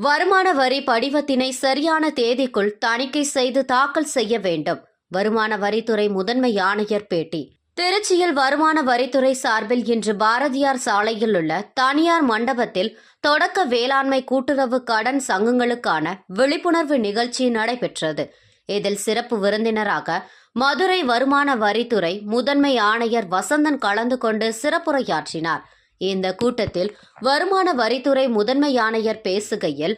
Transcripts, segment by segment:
வருமான வரி படிவத்தினை சரியான தேதிக்குள் தணிக்கை செய்து தாக்கல் செய்ய வேண்டும். வருமான வரித்துறை முதன்மை ஆணையர் பேட்டி. திருச்சியில் வருமான வரித்துறை சார்பில் இன்று பாரதியார் சாலையில் உள்ள தனியார் மண்டபத்தில் தொடக்க வேளாண்மை கூட்டுறவு கடன் சங்கங்களுக்கான விழிப்புணர்வு நிகழ்ச்சி நடைபெற்றது. இதில் சிறப்பு விருந்தினராக மதுரை வருமான வரித்துறை முதன்மை ஆணையர் வசந்தன் கலந்து கொண்டு சிறப்புரையாற்றினார். இந்த கூட்டத்தில் வருமான வரித்துறை முதன்மை ஆணையர் பேசுகையில்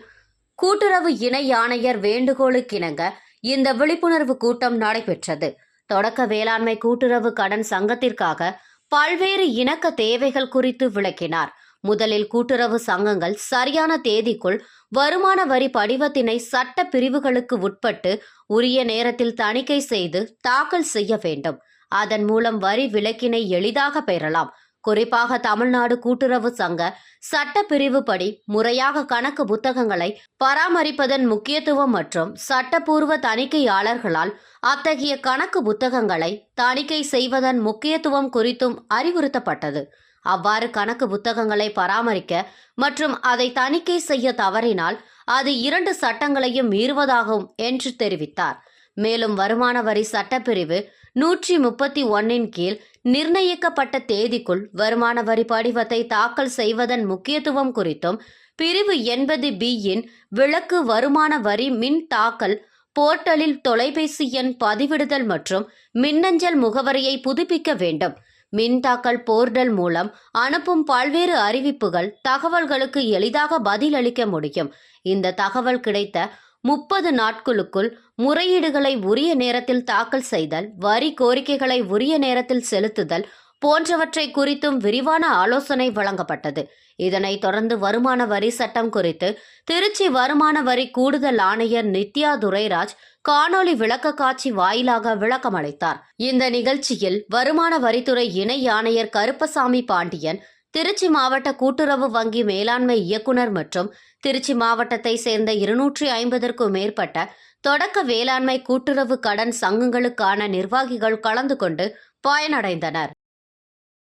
கூட்டுறவு இணை ஆணையர் வேண்டுகோளுக்கிணங்க இந்த விழிப்புணர்வு கூட்டம் நடைபெற்றது. தொடக்க வேளாண்மை கூட்டுறவு கடன் சங்கத்திற்காக பல்வேறு இணக்க தேவைகள் குறித்து விளக்கினார். முதலில் கூட்டுறவு சங்கங்கள் சரியான தேதிக்குள் வருமான வரி படிவத்தினை சட்ட பிரிவுகளுக்கு உட்பட்டு உரிய நேரத்தில் தணிக்கை செய்து தாக்கல் செய்ய வேண்டும். அதன் மூலம் வரி விலக்கினை எளிதாக பெறலாம். குறிப்பாக தமிழ்நாடு கூட்டுறவு சங்க சட்டப்பிரிவு படி முறையாக கணக்கு புத்தகங்களை பராமரிப்பதன் முக்கியத்துவம் மற்றும் சட்டப்பூர்வ தணிக்கையாளர்களால் அத்தகைய கணக்கு புத்தகங்களை தணிக்கை செய்வதன் முக்கியத்துவம் குறித்தும் அறிவுறுத்தப்பட்டது. அவ்வாறு கணக்கு புத்தகங்களை பராமரிக்க மற்றும் அதை தணிக்கை செய்ய தவறினால் அது இரண்டு சட்டங்களையும் மீறுவதாகும் என்று தெரிவித்தார். மேலும் வருமான வரி சட்டப்பிரிவு நூற்றி முப்பத்தி ஒன்னின் கீழ் நிர்ணயிக்கப்பட்ட தேதிக்குள் வருமான வரி படிவத்தை தாக்கல் செய்வதன் முக்கியத்துவம் குறித்தும் பிரிவு எண்பது பியின் விலக்கு வருமான வரி மின் தாக்கல் போர்ட்டலில் தொலைபேசி எண் பதிவிடுதல் மற்றும் மின்னஞ்சல் முகவரியை புதுப்பிக்க வேண்டும். மின் தாக்கல் போர்ட்டல் மூலம் அனுப்பும் பல்வேறு அறிவிப்புகள் தகவல்களுக்கு எளிதாக பதிலளிக்க முடியும். இந்த தகவல் கிடைத்த முப்பது நாட்களுக்குள் முறையீடுகளை உரிய நேரத்தில் தாக்கல் செய்தல் வரி கோரிக்கைகளை உரிய நேரத்தில் செலுத்துதல் போன்றவற்றை குறித்தும் விரிவான ஆலோசனை வழங்கப்பட்டது. இதனைத் தொடர்ந்து வருமான வரி சட்டம் குறித்து திருச்சி வருமான வரி கூடுதல் ஆணையர் நித்யா துரைராஜ் காணொலி விளக்க காட்சி வாயிலாக விளக்கமளித்தார். இந்த நிகழ்ச்சியில் வருமான வரித்துறை இணை ஆணையர் கருப்பசாமி பாண்டியன் திருச்சி மாவட்ட கூட்டுறவு வங்கி மேலாண்மை இயக்குனர் மற்றும் திருச்சி மாவட்டத்தை சேர்ந்த இருநூற்றி ஐம்பதற்கும் மேற்பட்ட தொடக்க வேளாண்மை கூட்டுறவு கடன் சங்கங்களுக்கான நிர்வாகிகள் கலந்து கொண்டு பயனடைந்தனர்.